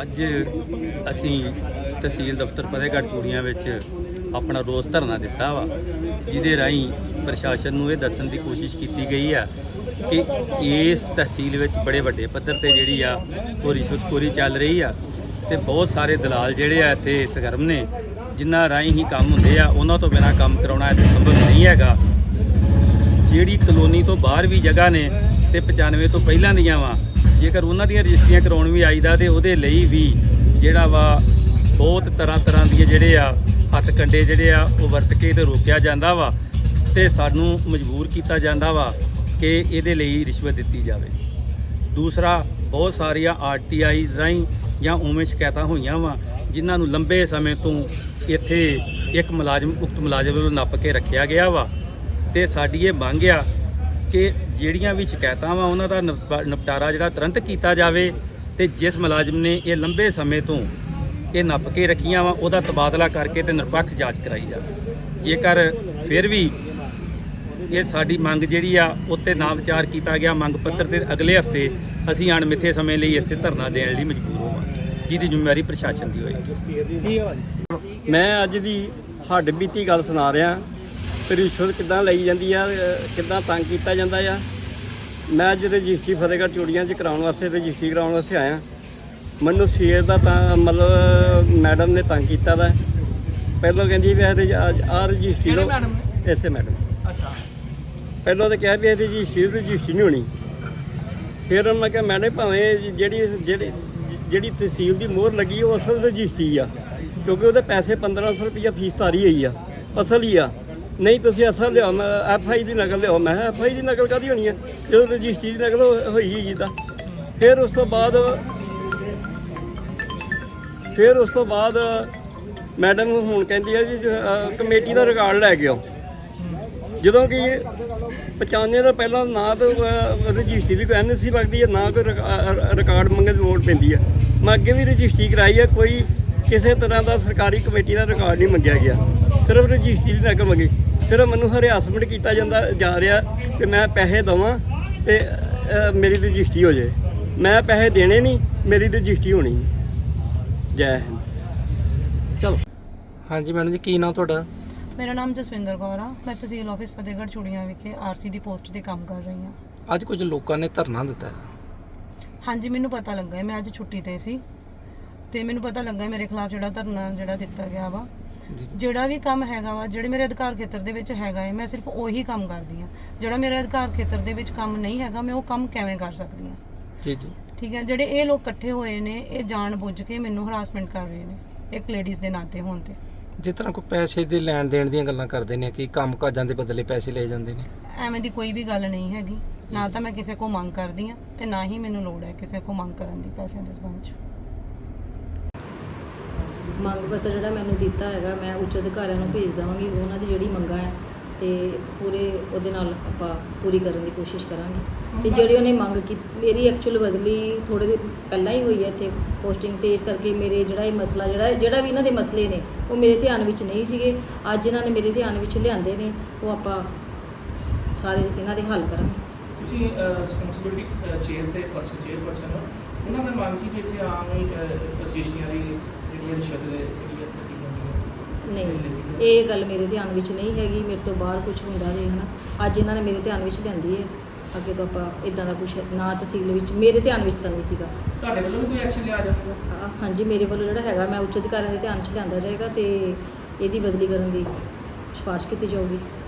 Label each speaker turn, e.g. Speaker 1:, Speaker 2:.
Speaker 1: ਅੱਜ ਅਸੀਂ ਤਹਿਸੀਲ ਦਫ਼ਤਰ ਫਤਿਹਗੜ੍ਹ ਚੂੜੀਆਂ ਵਿੱਚ ਆਪਣਾ ਰੋਸ ਧਰਨਾ ਦਿੱਤਾ ਵਾ, ਜਿਹਦੇ ਰਾਹੀਂ ਪ੍ਰਸ਼ਾਸਨ ਨੂੰ ਇਹ ਦੱਸਣ ਦੀ ਕੋਸ਼ਿਸ਼ ਕੀਤੀ ਗਈ ਆ ਕਿ ਇਸ ਤਹਿਸੀਲ ਵਿੱਚ ਬੜੇ ਵੱਡੇ ਪੱਧਰ ਤੇ ਜਿਹੜੀ ਆ ਉਹ ਰਿਸ਼ਵਤਖੋਰੀ ਚੱਲ ਰਹੀ ਆ ਤੇ ਬਹੁਤ ਸਾਰੇ ਦਲਾਲ ਜਿਹੜੇ ਆ ਇੱਥੇ ਸਰਗਰਮ ਨੇ, ਜਿਨ੍ਹਾਂ ਰਾਹੀਂ ਹੀ ਕੰਮ ਹੁੰਦੇ ਆ, ਉਹਨਾਂ ਤੋਂ ਬਿਨਾਂ ਕੰਮ ਕਰਾਉਣਾ ਇੱਥੇ ਸੰਭਵ ਨਹੀਂ ਹੈਗਾ। ਜਿਹੜੀ ਕਲੋਨੀ ਤੋਂ ਬਾਹਰ ਵੀ ਜਗ੍ਹਾ ਨੇ ਤੇ 95 ਤੋਂ ਪਹਿਲਾਂ ਦੀਆਂ ਵਾ ਜੇਕਰ ਉਹਨਾਂ ਦੀਆਂ ਰਜਿਸਟਰੀਆਂ ਕਰਾਉਣ ਵੀ ਆਈਦਾ ਤੇ ਉਹਦੇ ਲਈ ਵੀ ਜਿਹੜਾ ਵਾ ਬਹੁਤ ਤਰ੍ਹਾਂ ਤਰ੍ਹਾਂ ਦੀ ਜਿਹੜੇ ਆ ਹੱਥ ਕੰਡੇ ਜਿਹੜੇ ਆ ਉਹ ਵਰਤ ਕੇ ਤੇ ਰੋਕਿਆ ਜਾਂਦਾ ਵਾ ਤੇ ਸਾਨੂੰ ਮਜਬੂਰ ਕੀਤਾ ਜਾਂਦਾ ਵਾ ਕਿ ਇਹਦੇ ਲਈ ਰਿਸ਼ਵਤ ਦਿੱਤੀ ਜਾਵੇ। ਦੂਸਰਾ, ਬਹੁਤ ਸਾਰੀਆਂ ਆਰਟੀਆਈ ਰਾਹੀਂ ਜਾਂ ਉਵੇਂ ਸ਼ਿਕਾਇਤਾਂ ਹੋਈਆਂ ਵਾ ਜਿਨ੍ਹਾਂ ਨੂੰ ਲੰਬੇ ਸਮੇਂ ਤੋਂ ਇੱਥੇ ਇੱਕ ਮੁਲਾਜ਼ਮ, ਉਕਤ ਮੁਲਾਜ਼ਮ ਨੂੰ ਨੱਪ ਕੇ ਰੱਖਿਆ ਗਿਆ ਵਾ ਤੇ ਸਾਡੀ ਇਹ ਮੰਗ ਆ ਕਿ ਜਿਹੜੀਆਂ ਵੀ ਸ਼ਿਕਾਇਤਾਂ ਵਾ, ਉਹਨਾਂ ਦਾ ਨਿਪ- ਨਿਪਟਾਰਾ ਜਿਹੜਾ ਤੁਰੰਤ ਕੀਤਾ ਜਾਵੇ ਤੇ ਜਿਸ ਮੁਲਾਜ਼ਮ ਨੇ ਇਹ ਲੰਬੇ ਸਮੇਂ ਤੋਂ ਇਹ ਨੱਪ ਕੇ ਰੱਖੀਆਂ ਵਾ, ਉਹਦਾ ਤਬਾਦਲਾ ਕਰਕੇ ਤੇ ਨਿਰਪੱਖ ਜਾਂਚ ਕਰਾਈ ਜਾਵੇ। ਜੇਕਰ ਫਿਰ ਵੀ ਇਹ ਸਾਡੀ ਮੰਗ ਜਿਹੜੀ ਆ, ਉੱਤੇ ਨਾ ਵਿਚਾਰ ਕੀਤਾ ਗਿਆ, ਮੰਗ ਪੱਤਰ ਤੇ ਅਗਲੇ ਹਫ਼ਤੇ ਅਸੀਂ ਅਣਮਿੱਥੇ ਸਮੇਂ ਲਈ ਇੱਥੇ ਧਰਨਾ ਦੇਣ ਲਈ ਮਜਬੂਰ ਹੋਵਾਂਗੇ। ਜਿਹਦੀ ਜ਼ਿੰਮੇਵਾਰੀ ਪ੍ਰਸ਼ਾਸਨ ਦੀ ਹੋਏਗੀ।
Speaker 2: ਮੈਂ ਅੱਜ ਦੀ ਹੱਡ ਬੀਤੀ ਗੱਲ ਸੁਣਾ ਰਿਹਾ। ਤੇ ਰਿਸ਼ਵਤ ਕਿੱਦਾਂ ਲਈ ਜਾਂਦੀ ਆ ਕਿੱਦਾਂ ਤੰਗ ਕੀਤਾ ਜਾਂਦਾ ਆ? ਮੈਂ ਅੱਜ ਰਜਿਸਟਰੀ ਫਤਿਹਗੜ੍ਹ ਚੂੜੀਆਂ 'ਚ ਕਰਾਉਣ ਵਾਸਤੇ ਰਜਿਸਟਰੀ ਕਰਾਉਣ ਵਾਸਤੇ ਆਇਆ। ਮੈਨੂੰ ਸਵੇਰ ਦਾ ਤਾਂ ਮਤਲਬ ਮੈਡਮ ਨੇ ਤੰਗ ਕੀਤਾ ਦਾ ਪਹਿਲਾਂ ਕਹਿੰਦੀ ਵੀ ਇਹ ਆ ਰਜਿਸਟਰੀ ਲਓ ਐਸੇ ਮੈਡਮ
Speaker 3: ਅੱਛਾ।
Speaker 2: ਪਹਿਲਾਂ ਤਾਂ ਕਿਹਾ ਵੀ ਇਹਦੀ ਰਜਿਸਟਰੀ ਰਜਿਸਟਰੀ ਨਹੀਂ ਹੋਣੀ। ਫਿਰ ਮੈਂ ਕਿਹਾ ਮੈਡਮ ਭਾਵੇਂ ਜਿਹੜੀ ਜਿਹੜੀ ਜਿਹੜੀ ਤਹਿਸੀਲ ਦੀ ਮੋਹਰ ਲੱਗੀ ਉਹ ਅਸਲ ਰਜਿਸਟਰੀ ਆ। ਕਿਉਂਕਿ ਉਹਦੇ ਪੈਸੇ 1500 ਰੁਪਈਆ ਫੀਸ ਤਾਰੀ ਹੋਈ ਆ। ਅਸਲ ਹੀ ਆ। ਨਹੀਂ ਤੁਸੀਂ ਅਸਲ ਲਿਆਓ ਮੈਂ ਐਫ ਆਈ ਦੀ ਨਕਲ ਲਿਆਓ। ਮੈਂ ਐਫ ਆਈ ਦੀ ਨਕਲ ਕਾਦੀ ਹੋਣੀ ਹੈ ਜਦੋਂ ਰਜਿਸਟਰੀ ਦੀ ਨਕਲ ਹੋ- ਹੋਈ ਜੀ ਜਿੱਦਾਂ ਫਿਰ ਉਸ ਤੋਂ ਬਾਅਦ ਫਿਰ ਉਸ ਤੋਂ ਬਾਅਦ ਮੈਡਮ ਹੁਣ ਕਹਿੰਦੀ ਹੈ ਜੀ ਅਹ, ਕਮੇਟੀ ਦਾ ਰਿਕਾਰਡ ਲੈ ਕੇ ਆਓ। ਜਦੋਂ ਕਿ 95 ਦਾ ਪਹਿਲਾਂ ਨਾ ਤਾਂ ਅਹ, ਰਜਿਸਟਰੀ ਦੀ ਕੋਈ ਐਨਸੀ ਲੱਗਦੀ ਹੈ ਨਾ ਕੋਈ ਰਿਕਾ- ਰਿਕਾਰਡ ਮੰਗਣ ਦੀ ਲੋੜ ਪੈਂਦੀ ਹੈ ਮੈਂ ਅੱਗੇ ਵੀ ਰਜਿਸਟਰੀ ਕਰਾਈ ਹੈ ਕੋਈ ਕਿਸੇ ਤਰ੍ਹਾਂ ਦਾ ਸਰਕਾਰੀ ਕਮੇਟੀ ਦਾ ਰਿਕਾਰਡ ਨਹੀਂ ਮੰਗਿਆ ਗਿਆ। ਸਿਰਫ ਰਜਿਸਟਰੀ ਦੀ ਨਕਲ ਮੰਗੀ। ਸਿਰਫ ਮੈਨੂੰ ਹਰਿਆਸਮੈਂਟ ਕੀਤਾ ਜਾਂਦਾ ਜਾ ਰਿਹਾ ਕਿ ਮੈਂ ਪੈਸੇ ਦਵਾਂ ਤੇ ਮੇਰੀ ਰਜਿਸਟਰੀ ਹੋ ਜਾਏ। ਮੈਂ ਪੈਸੇ ਦੇਣੇ ਨਹੀਂ ਮੇਰੀ ਰਜਿਸਟਰੀ ਹੋਣੀ ਜੈ ਹਿੰਦ। ਚਲੋ।
Speaker 3: ਹਾਂਜੀ ਮੈਡਮ ਜੀ ਕੀ ਨਾਮ ਤੁਹਾਡਾ?
Speaker 4: ਮੇਰਾ ਨਾਮ ਜਸਵਿੰਦਰ ਕੌਰ ਆ। ਮੈਂ ਤਹਿਸੀਲ ਆਫਿਸ ਫਤਿਹਗੜ੍ਹ ਚੂੜੀਆਂ ਵਿਖੇ ਆਰਸੀ ਦੀ ਪੋਸਟ ਤੇ ਕੰਮ ਕਰ ਰਹੀ ਹਾਂ।
Speaker 3: ਅੱਜ ਕੁਝ ਲੋਕਾਂ ਨੇ ਧਰਨਾ ਦਿੱਤਾ। ਹੈ
Speaker 4: ਹਾਂਜੀ ਮੈਨੂੰ ਪਤਾ ਲੱਗਾ ਮੈਂ ਅੱਜ ਛੁੱਟੀ ਤੇ ਸੀ। ਤੇ ਮੈਨੂੰ ਪਤਾ ਲੱਗਾ ਮੇਰੇ ਖਿਲਾਫ ਜਿਹੜਾ ਧਰਨਾ ਜਿਹੜਾ ਦਿੱਤਾ ਗਿਆ ਵਾ ਜਿਹੜਾ ਵੀ ਕੰਮ ਹੈਗਾ ਵਾ ਜਿਹੜੇ ਮੇਰੇ ਅਧਿਕਾਰ ਖੇਤਰ ਦੇ ਵਿੱਚ ਹੈਗਾ ਹੈ ਮੈਂ ਸਿਰਫ ਉਹੀ ਕੰਮ ਕਰਦੀ ਹਾਂ। ਜਿਹੜਾ ਮੇਰੇ ਅਧਿਕਾਰ ਖੇਤਰ ਦੇ ਵਿੱਚ ਕੰਮ ਨਹੀਂ ਹੈਗਾ ਮੈਂ ਉਹ ਕੰਮ ਕਿਵੇਂ ਕਰ ਸਕਦੀ ਹਾਂ?
Speaker 3: ਜੀ ਜੀ।
Speaker 4: ਠੀਕ ਹੈ ਜਿਹੜੇ ਇਹ ਲੋਕ ਇਕੱਠੇ ਹੋਏ ਨੇ ਇਹ ਜਾਣ ਬੁੱਝ ਕੇ ਮੈਨੂੰ ਹਰਾਸਮੈਂਟ ਕਰ ਰਹੇ ਨੇ ਇੱਕ ਲੇਡੀਜ਼ ਦੇ ਨਾਤੇ ਹੋਣ ਤੇ।
Speaker 3: ਜਿਸ ਤਰ੍ਹਾਂ ਕੋਈ ਪੈਸੇ ਦੇ ਲੈਣ ਦੇਣ ਦੀਆਂ ਗੱਲਾਂ ਕਰਦੇ ਨੇ ਕਿ ਕੰਮ ਕਾਜਾਂ ਦੇ ਬਦਲੇ ਪੈਸੇ ਲਏ ਜਾਂਦੇ ਨੇ?
Speaker 4: ਐਵੇਂ ਦੀ ਕੋਈ ਵੀ ਗੱਲ ਨਹੀਂ ਹੈਗੀ। ਨਾ ਤਾਂ ਮੈਂ ਕਿਸੇ ਕੋ ਮੰਗ ਕਰਦੀ ਆ ਤੇ ਨਾ ਹੀ ਮੈਨੂੰ ਲੋੜ ਹੈ ਕਿਸੇ ਕੋ ਮੰਗ ਕਰਨ ਦੀ ਪੈਸਿਆਂ ਦੇ ਸੰਬੰਧ 'ਚ।
Speaker 5: ਮੰਗ ਪੱਤਰ ਜਿਹੜਾ ਮੈਨੂੰ ਦਿੱਤਾ ਹੈਗਾ ਮੈਂ ਉੱਚ ਅਧਿਕਾਰੀਆਂ ਨੂੰ ਭੇਜ ਦੇਵਾਂਗੀ ਉਹਨਾਂ ਦੀ ਜਿਹੜੀ ਮੰਗਾਂ ਹੈ ਤੇ ਪੂਰੇ ਉਹਦੇ ਨਾਲ ਆਪਾਂ ਪੂਰੀ ਕਰਨ ਦੀ ਕੋਸ਼ਿਸ਼ ਕਰਾਂਗੇ। ਤੇ ਜਿਹੜੀ ਉਹਨੇ ਮੰਗ ਕੀਤੀ ਮੇਰੀ ਐਕਚੁਅਲ ਬਦਲੀ ਥੋੜੇ ਦਿਨ ਪਹਿਲਾਂ ਹੀ ਹੋਈ ਹੈ ਇੱਥੇ ਪੋਸਟਿੰਗ ਤੇ ਇਸ ਕਰਕੇ ਮੇਰੇ ਜਿਹੜਾ ਇਹ ਮਸਲਾ ਜਿਹੜਾ ਜਿਹੜਾ ਵੀ ਇਹਨਾਂ ਦੇ ਮਸਲੇ ਨੇ ਉਹ ਮੇਰੇ ਧਿਆਨ ਵਿੱਚ ਨਹੀਂ ਸੀਗੇ। ਅੱਜ ਇਹਨਾਂ ਨੇ ਮੇਰੇ ਧਿਆਨ ਵਿੱਚ ਲਿਆਂਦੇ ਨੇ ਉਹ ਆਪਾਂ ਸਾਰੇ ਇਹਨਾਂ ਦੇ ਹੱਲ ਕਰਾਂਗੇ।
Speaker 6: ਤੁਸੀਂ ਰਿਸਪੌਂਸਿਬਿਲਟੀ ਚੇਅਰ ਤੇ ਪਰਸਨ ਚੇਅਰ ਪਰਸਨ ਹੋ। ਉਹਨਾਂ ਦਾ ਮੰਗ ਸੀ ਕਿ ਇੱਥੇ ਆਮ ਹੀ ਅਹ, ਰਜਿਸਟਰੀਆਂ ਦੀ ਜਿਹੜੀ ਰਿਸ਼ਵਤ ਦੇ ਜਿਹੜੀ ਹੈ ਦਿੱਤੀ ਜਾਂਦੀ ਹੈ
Speaker 5: ਨਹੀਂ ਇਹ ਗੱਲ ਮੇਰੇ ਧਿਆਨ ਵਿੱਚ ਨਹੀਂ ਹੈਗੀ ਮੇਰੇ ਤੋਂ ਬਾਹਰ ਕੁਝ ਹੁੰਦਾ ਜੇ ਹਨਾ। ਅੱਜ ਇਹਨਾਂ ਨੇ ਮੇਰੇ ਧਿਆਨ ਵਿੱਚ ਲਿਆਂਦੀ ਹੈ ਅੱਗੇ ਤੋਂ ਆਪਾਂ ਇਦਾਂ ਦਾ ਕੁਝ ਨਾ ਤਹਿਸੀਲ ਵਿੱਚ ਮੇਰੇ ਧਿਆਨ ਵਿੱਚ ਤਾਂ ਨਹੀਂ ਸੀਗਾ।
Speaker 6: ਤੁਹਾਡੇ ਵੱਲੋਂ ਵੀ ਕੋਈ ਐਕਸ਼ਨ ਲਿਆ ਜਾਊਗਾ?
Speaker 5: ਅ, ਹਾਂਜੀ ਮੇਰੇ ਵੱਲੋਂ ਜਿਹੜਾ ਹੈਗਾ ਮੈਂ ਉੱਚ ਅਧਿਕਾਰੀਆਂ ਦੇ ਧਿਆਨ 'ਚ ਲਿਆਂਦਾ ਜਾਏਗਾ ਤੇ ਇਹਦੀ ਬਦਲੀ ਕਰਨ ਦੀ ਸਿਫਾਰਿਸ਼ ਕੀਤੀ ਜਾਊਗੀ।